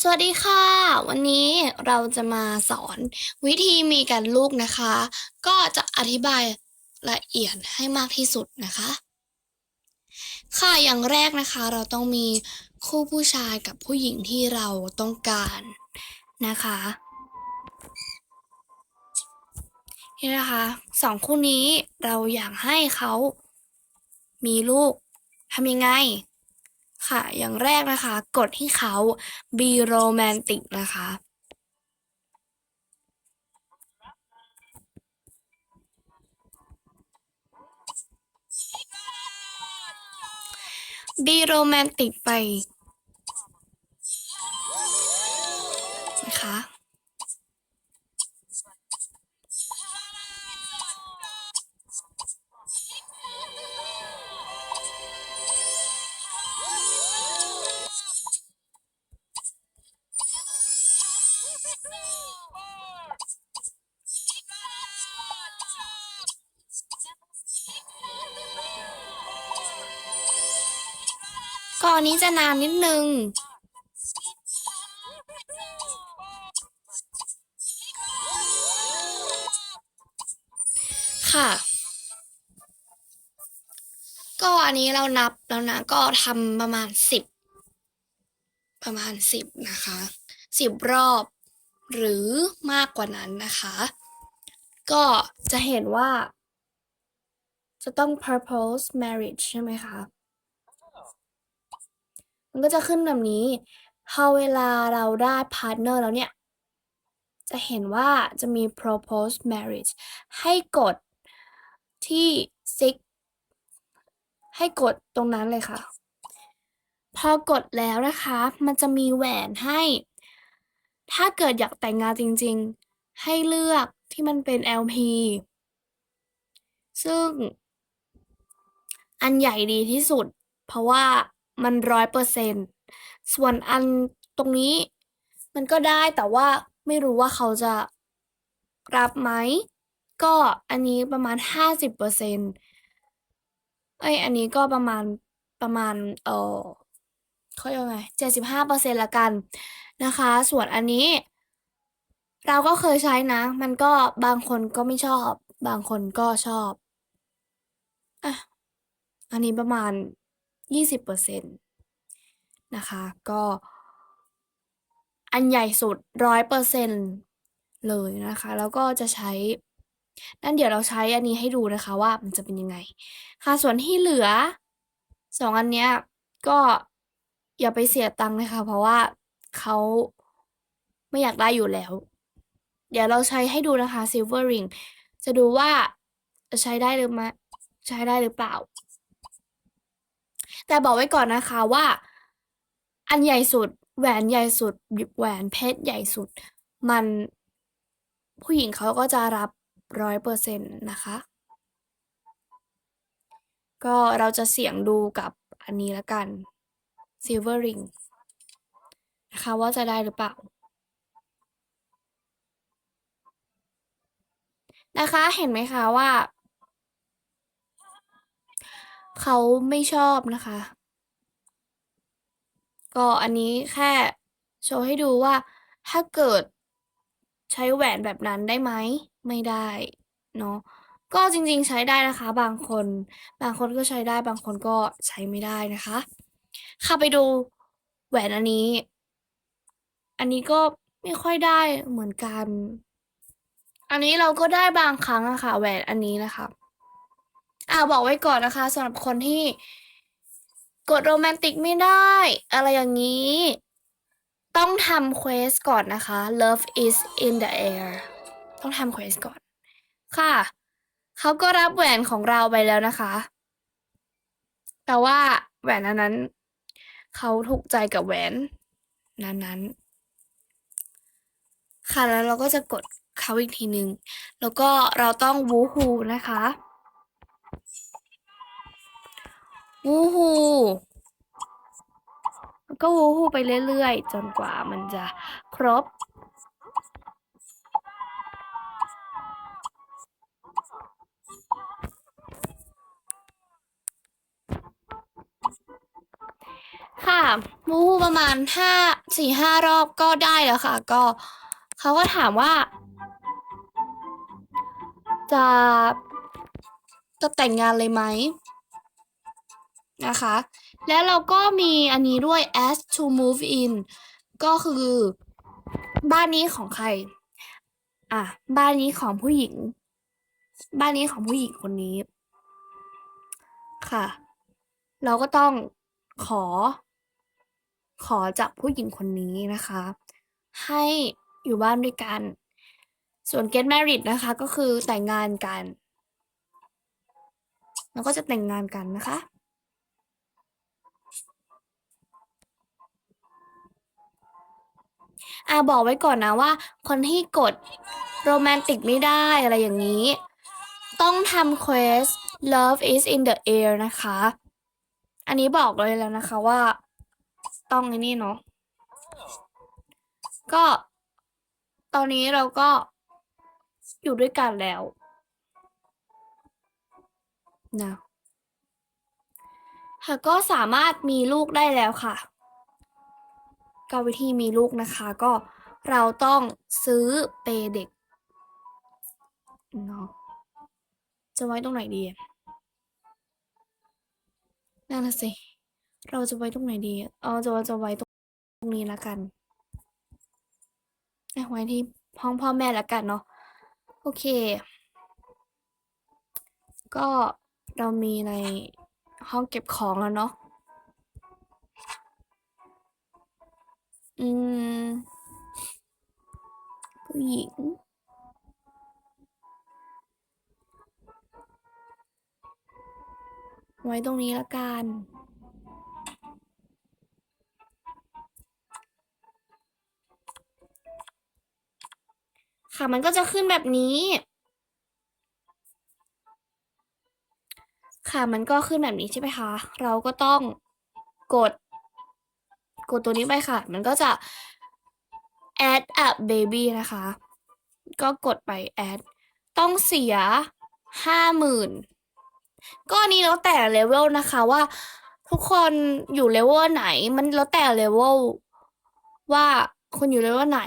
สวัสดีค่ะ วันนี้เราจะมาสอนวิธีมีการลูกนะคะ ก็จะอธิบายละเอียดให้มากที่สุดนะคะ ค่ะอย่างแรกนะคะ เราต้องมีคู่ผู้ชายกับผู้หญิงที่เราต้องการนะคะนี่นะคะสองคู่นี้เราอยากให้เขามีลูกทำยังไง ค่ะ อย่างแรกนะคะ กดที่เขา be romantic นะคะ be romantic ไป นะคะ กอนนี้จะนานนิดนึง ค่ะ ก็อันนี้เรานับแล้วนะ ก็ทำประมาณสิบประมาณสิบนะคะสิบรอบ หรือมากกว่านั้นนะคะ ก็จะเห็นว่าจะต้อง purpose marriage ใช่ไหมคะ มันก็จะขึ้นแบบนี้พอเวลาเราได้พาร์ทเนอร์แล้วเนี่ย จะเห็นว่าจะมี propose marriage ให้กดที่ six ให้กดตรงนั้นเลยค่ะ พอกดแล้วนะคะ มันจะมีแหวนให้ ถ้าเกิดอยากแต่งงานจริง ๆ ให้เลือกที่มันเป็น LP ซึ่งอันใหญ่ดีที่สุด เพราะว่า มันร้อยเปอร์เซ็นต์ส่วนอันตรงนี้ มันก็ได้แต่ว่าไม่รู้ว่าเขาจะรับไหม ก็อันนี้ประมาณห้าสิบเปอร์เซ็นต์เอ้ยอันนี้ก็ประมาณประมาณเออเขาเรียกไงเจ็ดสิบห้าเปอร์เซ็นต์ละกันนะคะ ส่วนอันนี้ เราก็เคยใช้นะ มันก็บางคนก็ไม่ชอบ บางคนก็ชอบอะอันนี้ประมาณ ยี่สิบเปอร์เซ็นต์นะคะ ก็อันใหญ่สุดร้อยเปอร์เซ็นต์เลยนะคะ แล้วก็จะใช้ นั่นเดี๋ยวเราใช้อันนี้ให้ดูนะคะว่ามันจะเป็นยังไง ค่ะ ส่วนที่เหลือสองอันเนี้ยก็อย่าไปเสียตังค์เลยค่ะ เพราะว่าเขาไม่อยากได้อยู่แล้ว เดี๋ยวเราใช้ให้ดูนะคะ silver ring จะดูว่าจะใช้ได้หรือไม่ใช้ได้หรือเปล่า แต่บอกไว้ก่อนนะคะว่า อันใหญ่สุด แหวนใหญ่สุดแหวนเพชรใหญ่สุด มันผู้หญิงเขาก็จะรับร้อยเปอร์เซ็นต์นะคะ ก็เราจะเสี่ยงดูกับอันนี้ละกัน silver ring นะคะว่าจะได้หรือเปล่า นะคะเห็นไหมคะว่า เขาไม่ชอบนะคะ ก็อันนี้แค่โชว์ให้ดูว่าถ้าเกิดใช้แหวนแบบนั้นได้ไหม ไม่ได้เนาะก็จริงๆใช้ได้นะคะ บางคน บางคนก็ใช้ได้บางคนก็ใช้ไม่ได้นะคะค่ะ ไปดูแหวนอันนี้ อันนี้ก็ไม่ค่อยได้เหมือนกัน อันนี้เราก็ได้บางครั้งอะค่ะแหวนอันนี้นะคะ อ่าบอกไว้ก่อนนะคะสำหรับคนที่กดโรแมนติกไม่ได้ อะไรอย่างนี้ ต้องทำเควสก่อนนะคะ Love is in the air ต้องทำเควสก่อน ค่ะ เขาก็รับแหวนของเราไปแล้วนะคะ แต่ว่าแหวนอันนั้น เขาถูกใจกับแหวนนั้นๆ ค่ะแล้วเราก็จะกดเขาอีกทีหนึ่งแล้วก็เราต้องวูฮูนะคะ วูฮูก็วูฮูไปเรื่อยๆ จนกว่ามันจะครบ ค่ะค่ะมูฮูประมาณห้าสี่ห้ารอบก็ได้แล้วค่ะ ก็เขาก็ถามว่า จะจะแต่งงานเลยไหม นะคะ แล้วเราก็มีอันนี้ด้วย as to move in ก็คือ บ้านนี้ของใคร อะ บ้านนี้ของผู้หญิง บ้านนี้ของผู้หญิงคนนี้ ค่ะ เราก็ต้องขอ ขอจากผู้หญิงคนนี้นะคะ ให้อยู่บ้านด้วยกัน ส่วน get married นะคะ ก็คือแต่งงานกัน แล้วก็จะแต่งงานกันนะคะ อาบอกไว้ก่อนนะว่า คนที่กดโรแมนติกไม่ได้อะไรอย่างนี้ ต้องทำเควส love is in the air นะคะ อันนี้บอกเลยแล้วนะคะว่า ต้องไอ้นี่เนาะก็ ตอนนี้เราก็อยู่ด้วยกันแล้วนะค่ะก็สามารถมีลูกได้แล้วค่ะ ก็วิธีมีลูกนะคะ ก็เราต้องซื้อเปเด็กเนาะจะไว้ตรงไหนดีนั่นนะสิเราจะไว้ตรงไหนดีอะเอาจะจะไว้ตรงนี้ละกันอะไว้ที่ห้องพ่อแม่ละกันเนาะโอเค ก็เรามีในห้องเก็บของแล้วเนาะ อืม ผู้หญิง ไว้ตรงนี้ละกันค่ะมันก็จะขึ้นแบบนี้ ค่ะมันก็ขึ้นแบบนี้ใช่ไหมคะ เราก็ต้องกด กดตัวนี้ไปค่ะ มันก็จะ add a baby นะคะ ก็กดไป add ต้องเสียห้าหมื่นก็อันนี้แล้วแต่เลเวลนะคะว่าทุกคนอยู่เลเวลไหน มันแล้วแต่เลเวลว่าคุณอยู่เลเวลไหน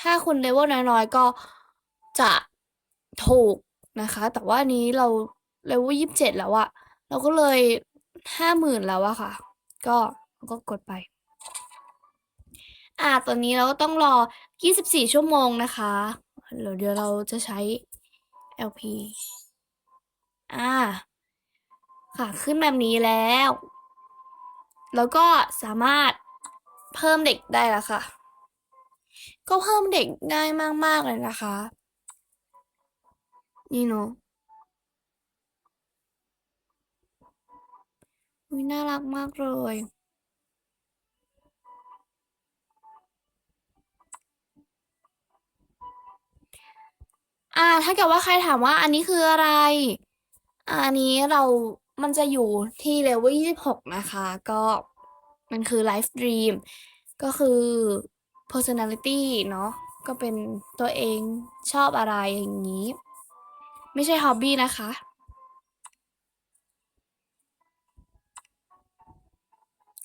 ถ้าคุณเลเวลน้อยๆก็จะถูกนะคะ แต่ว่านนี้เราเลเวลยี่สิบเจ็ดแล้วอะเราก็เลยห้าหมื่นแล้วอะค่ะ ก็ก็กดไป อ่าตอนนี้เราก็ต้องรอ 24 ชั่วโมงนะคะ เดี๋ยวเดี๋ยวเราจะใช้ LP อ่า ค่ะ ขึ้นแบบนี้แล้ว แล้วก็สามารถเพิ่มเด็กได้แล้วค่ะ ก็เพิ่มเด็กง่ายมาก ๆ เลยนะคะ นี่เนาะอุ๊ยน่ารักมากเลย อ่า ถ้าเกิดว่าใครถามว่าอันนี้คืออะไร อันนี้เรา มันจะอยู่ที่เลเวล26นะคะ ก็มันคือ Life Dream ก็คือ personality เนาะก็เป็นตัวเองชอบอะไรอย่างนี้ ไม่ใช่ hobby นะคะ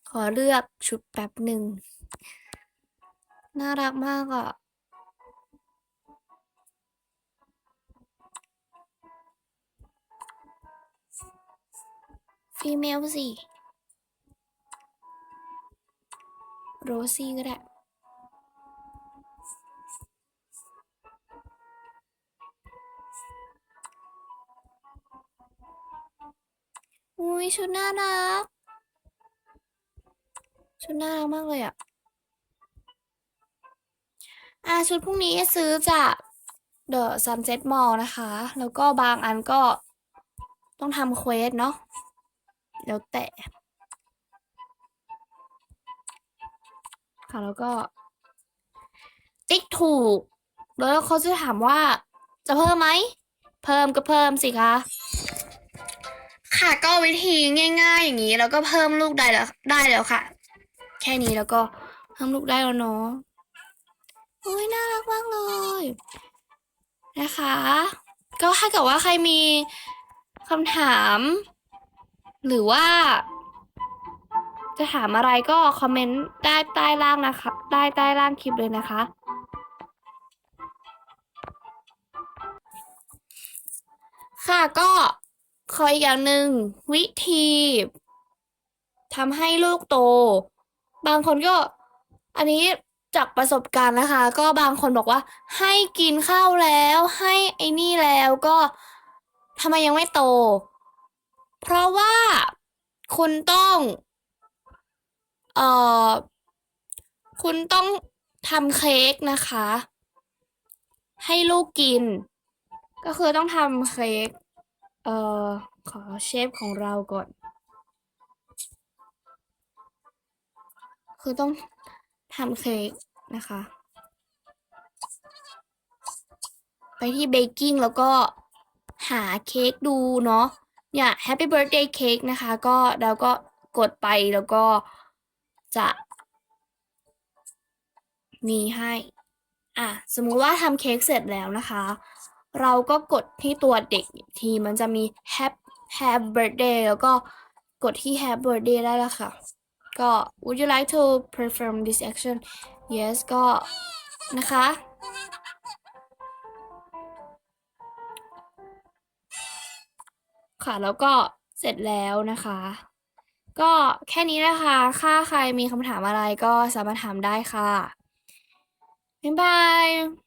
ขอเลือกชุดแป๊บหนึ่ง น่ารักมากอะ ฟีเมลสิโรซี่ก็ได้อุ้ยชุดน่ารัก ชุดน่ารักมากเลยอะ อ่าชุดพวกนี้ซื้อจาก The Sunset Mall นะคะ แล้วก็บางอันก็ต้องทำเควสเนาะ แล้วแต่ ค่ะแล้วก็ ติ๊กถูก แล้วเขาจะถามว่า จะเพิ่มไหม เพิ่มก็เพิ่มสิคะ ค่ะก็วิธีง่าย ๆ อย่างนี้ แล้วก็เพิ่มลูกได้แล้วได้แล้วค่ะ แค่นี้แล้วก็เพิ่มลูกได้แล้วเนาะโอ้ยน่ารักมากเลย นะคะ ก็ถ้าเกิดว่าใครมีคำถาม หรือว่า จะถามอะไรก็คอมเมนต์ใต้ใต้ล่างนะคะใต้ใต้ล่างคลิปเลยนะคะ ค่ะก็ขออีกอย่างหนึ่งวิธีทำให้ลูกโต บางคนก็อันนี้จากประสบการณ์นะคะ ก็บางคนบอกว่า ให้กินข้าวแล้ว ให้ไอ้นี่แล้วก็ทำไมยังไม่โต เพราะว่าคุณต้อง เอ่อ คุณต้องทำเค้กนะคะ ให้ลูกกิน ก็คือต้องทำเค้ก เอ่อ ขอเชฟของเราก่อน คือต้องทำเค้กนะคะ ไปที่เบกกิ้งแล้วก็หาเค้กดูเนาะ เนี่ย Happy Birthday Cake นะคะ ก็แล้วก็กดไปแล้วก็จะมีให้ อะ สมมุติว่าทำเค้กเสร็จแล้วนะคะ เราก็กดที่ตัวเด็กทีมันจะมี Happy Happy Birthday แล้วก็กดที่ Happy Birthday ได้แล้วค่ะ ก็ Would you like to perform this action Yes ก็นะคะ ค่ะ แล้วก็เสร็จแล้วนะคะ ก็แค่นี้นะคะถ้าใครมีคำถามอะไรก็สามารถถามได้ค่ะบ๊ายบาย